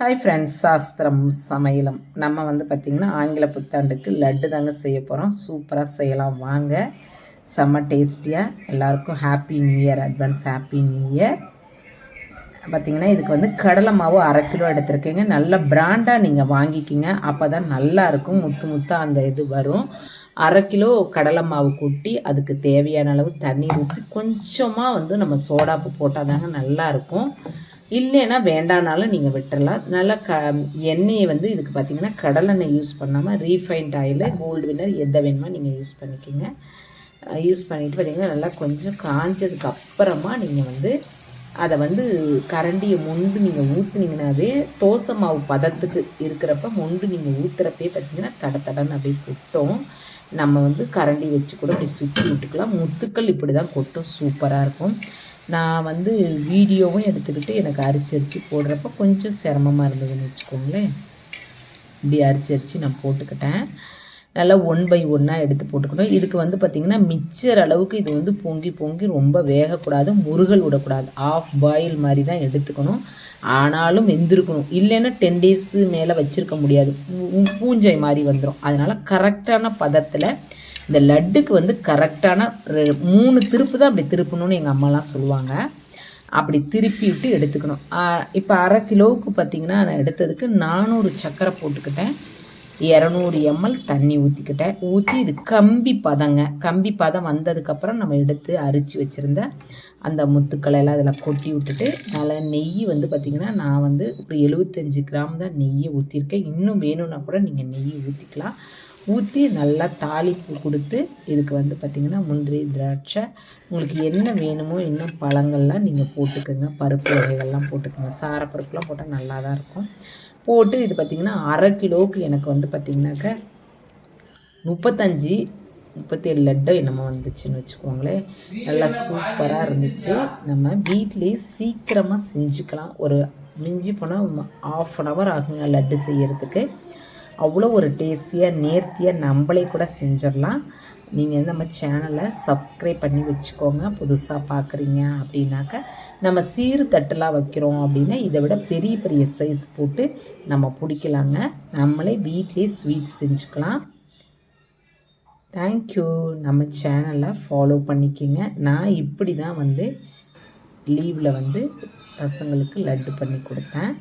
Hi friends சாஸ்திரம் சமையலம். நம்ம வந்து பார்த்திங்கன்னா ஆங்கில புத்தாண்டுக்கு லட்டு தாங்க செய்ய போகிறோம் சூப்பராக செய்யலாம். வாங்க. செம்ம டேஸ்டியாக எல்லாருக்கும் happy new year advance happy new year பார்த்திங்கன்னா இதுக்கு வந்து கடலை மாவு அரை கிலோ எடுத்துருக்கீங்க. நல்ல பிராண்டாக நீங்கள் வாங்கிக்கிங்க. அப்போ தான் நல்லாயிருக்கும் முத்து முத்தாக அந்த இது வரும். அரை கிலோ கடலை மாவு கொட்டி அதுக்கு தேவையான அளவு தண்ணி ஊற்றி கொஞ்சமாக வந்து நம்ம சோடாப்பு போட்டால் தாங்க நல்லாயிருக்கும் இல்லைன்னா வேண்டானாலும் நீங்கள் விட்டுறலாம். நல்லா க எண்ணெயை வந்து இதுக்கு பார்த்தீங்கன்னா கடலெண்ணெய் யூஸ் பண்ணாமல் ரீஃபைண்ட் ஆயில் கோல்டு வின்னர் எதை வேணுமோ நீங்கள் யூஸ் பண்ணிக்கிங்க. யூஸ் பண்ணிவிட்டு பார்த்தீங்கன்னா நல்லா கொஞ்சம் காஞ்சதுக்கு அப்புறமா நீங்கள் வந்து அதை வந்து கரண்டியை மொண்டு நீங்கள் ஊற்றுனீங்கனாவே தோசை மாவு பதத்துக்கு இருக்கிறப்ப மொண்டு நீங்கள் ஊற்றுறப்பே பார்த்தீங்கன்னா தட தடன்னு அப்படியே கொட்டும். நம்ம வந்து கரண்டி வச்சு கூட இப்படி சுற்றி விட்டுக்கலாம் முத்துக்கள் இப்படி தான் கொட்டும். சூப்பராக இருக்கும். நான் வந்து வீடியோவும் எடுத்துக்கிட்டு எனக்கு அரிச்சு அரிச்சு போடுறப்ப கொஞ்சம் சிரமமாக இருந்ததுன்னு வச்சுக்கோங்களேன். இப்படி அரிச்சு அரிச்சு நான் போட்டுக்கிட்டேன். நல்லா ஒன் பை ஒன்னாக எடுத்து போட்டுக்கணும். இதுக்கு வந்து பார்த்திங்கன்னா மிச்சர் அளவுக்கு இது வந்து பொங்கி பொங்கி ரொம்ப வேகக்கூடாது முருகல் விடக்கூடாது. ஆஃப் பாயில் மாதிரி தான் எடுத்துக்கணும். ஆனாலும் வெந்திருக்கணும். இல்லைன்னா டென் டேஸு மேலே வச்சுருக்க முடியாது. பூஞ்சை மாதிரி வந்துடும் அதனால் கரெக்டான பதத்தில் இந்த லட்டுக்கு வந்து கரெக்டான மூணு திருப்பு தான் அப்படி திருப்பணும்னு எங்கள் அம்மாலாம் சொல்லுவாங்க. அப்படி திருப்பி விட்டு எடுத்துக்கணும். இப்போ அரை கிலோவுக்கு பார்த்திங்கன்னா நான் எடுத்ததுக்கு நானூறு சக்கரை போட்டுக்கிட்டேன். இரநூறு எம்எல் தண்ணி ஊற்றிக்கிட்டேன் ஊற்றி இது கம்பி பதங்க. கம்பி பதம் வந்ததுக்கப்புறம் நம்ம எடுத்து அரிச்சு வச்சுருந்த அந்த முத்துக்களை எல்லாம் அதில் கொட்டி விட்டுட்டு நல்லா நெய் வந்து பார்த்திங்கன்னா நான் வந்து ஒரு எழுபத்தஞ்சி கிராம் தான் நெய்யை ஊற்றிருக்கேன் இன்னும் வேணும்னா கூட நீங்கள் நெய் ஊற்றிக்கலாம் ஊற்றி நல்லா தாளிப்பு கொடுத்து இதுக்கு வந்து பார்த்திங்கன்னா முந்திரி திராட்சை. உங்களுக்கு என்ன வேணுமோ இன்னும் பழங்கள்லாம் நீங்கள் போட்டுக்கோங்க. பருப்பு வகைகள்லாம் போட்டுக்கோங்க. சாரப்பருப்புலாம் போட்டால் நல்லா தான் இருக்கும். போட்டு இது பார்த்திங்கன்னா அரை கிலோவுக்கு எனக்கு வந்து பார்த்திங்கனாக்க முப்பத்தஞ்சு முப்பத்தேழு லட்டு என்னமோ வந்துச்சுன்னு வச்சுக்கோங்களேன். நல்லா சூப்பராக இருந்துச்சு. நம்ம வீட்லேயே சீக்கிரமாக செஞ்சுக்கலாம். ஒரு மிஞ்சி போனால் ஆஃப் அன் ஹவர் ஆகுங்க லட்டு செய்கிறதுக்கு அவ்வளோ ஒரு டேஸ்டியாக நேர்த்தியாக நம்மளே கூட செஞ்சிடலாம். நீங்கள் நம்ம சேனலை சப்ஸ்கிரைப் பண்ணி வச்சுக்கோங்க. புதுசாக பார்க்குறீங்க அப்படின்னாக்க நம்ம சீர் தட்டெலாம் வைக்கிறோம் அப்படின்னா இதை விட பெரிய பெரிய சைஸ் போட்டு நம்ம பிடிக்கலாங்க. நம்மளே வீட்லேயே ஸ்வீட் செஞ்சுக்கலாம். தேங்க்யூ நம்ம சேனலை ஃபாலோ பண்ணிக்கோங்க. நான் இப்படி தான் வந்து லீவில் வந்து பசங்களுக்கு லட்டு பண்ணி கொடுத்தேன்.